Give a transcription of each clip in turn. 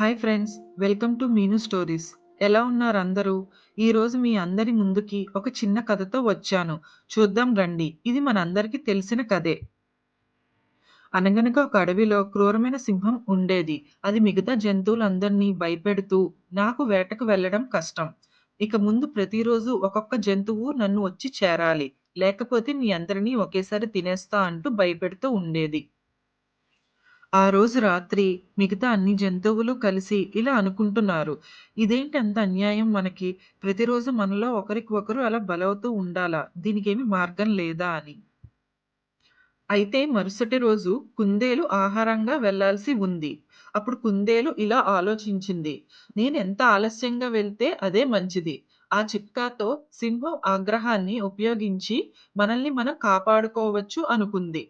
Hi friends welcome to Meenu stories. ఎలా ఉన్నారు అందరూ? ఈరోజు మీ అందరి ముందుకి ఒక చిన్న కథతో వచ్చాను. చూద్దాం రండి. ఇది మనందరికీ తెలిసిన కథే. అనగనగా ఒక అడవిలో క్రూరమైన సింహం ఉండేది. అది మిగతా జంతువులందరినీ భయపెడుతూ నాకు వేటకు వెళ్ళడం కష్టం. ఇక ముందు ప్రతిరోజు ఒక్కొక్క జంతువు నన్ను వచ్చి చేరాలి. లేకపోతే మీ అందరినీ ఒకేసారి తినేస్తా అంటూ భయపెడుతూ ఉండేది. ఆ రోజు రాత్రి మిగతా అన్ని జంతువులు కలిసి ఇలా అనుకుంటున్నారు. ఇదేంటి అంత అన్యాయం? మనకి ప్రతిరోజు మనలో ఒకరికి ఒకరు అలా బలవుతూ ఉండాలా? దీనికేమి మార్గం లేదా అని. అయితే మరుసటి రోజు కుందేలు ఆహారంగా వెళ్ళాల్సి ఉంది. అప్పుడు కుందేలు ఇలా ఆలోచించింది. నేను ఎంత ఆలస్యంగా వెళ్తే అదే మంచిది. ఆ చిట్కాతో సింహం ఆగ్రహాన్ని ఉపయోగించి మనల్ని మనం కాపాడుకోవచ్చు అనుకుంది.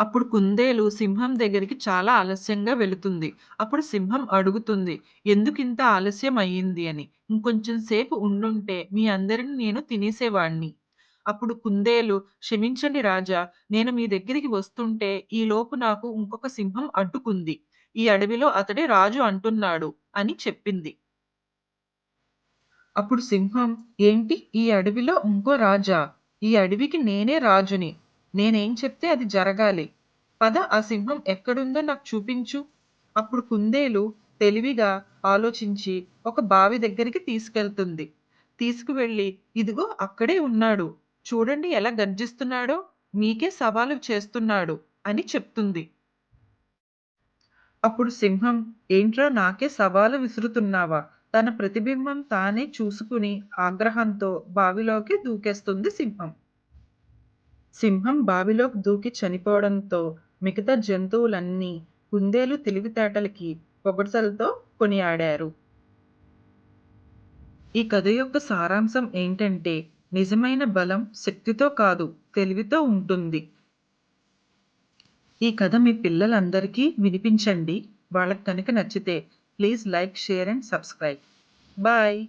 అప్పుడు కుందేలు సింహం దగ్గరికి చాలా ఆలస్యంగా వెళుతుంది. అప్పుడు సింహం అడుగుతుంది ఎందుకింత ఆలస్యం అయ్యింది అని. ఇంకొంచెం సేపు ఉండుంటే మీ అందరిని నేను తినేసేవాణ్ణి. అప్పుడు కుందేలు క్షమించండి రాజా నేను మీ దగ్గరికి వస్తుంటే ఈ లోపు నాకు ఇంకొక సింహం అడ్డుకుంది. ఈ అడవిలో అతడే రాజు అంటున్నాడు అని చెప్పింది. అప్పుడు సింహం ఏంటి? ఈ అడవిలో ఇంకో రాజా? ఈ అడవికి నేనే రాజుని. నేనేం చెప్తే అది జరగాలి. పద ఆ సింహం ఎక్కడుందో నాకు చూపించు. అప్పుడు కుందేలు తెలివిగా ఆలోచించి ఒక బావి దగ్గరికి తీసుకెళ్తుంది. తీసుకువెళ్ళి ఇదిగో అక్కడే ఉన్నాడు. చూడండి ఎలా గర్జిస్తున్నాడో మీకే సవాలు చేస్తున్నాడు అని చెప్తుంది. అప్పుడు సింహం ఏంట్రా నాకే సవాలు విసురుతున్నావా? తన ప్రతిబింబం తానే చూసుకుని ఆగ్రహంతో బావిలోకి దూకేస్తుంది సింహం. సింహం బావిలోకి దూకి చనిపోవడంతో మిగతా జంతువులన్నీ కుందేలు తెలివితేటలకి పొగడ్తలతో కొనియాడారు. ఈ కథ యొక్క సారాంశం ఏంటంటే నిజమైన బలం శక్తితో కాదు తెలివితో ఉంటుంది. ఈ కథ మీ పిల్లలందరికీ వినిపించండి. వాళ్ళకి కనుక నచ్చితే please like share and subscribe. Bye.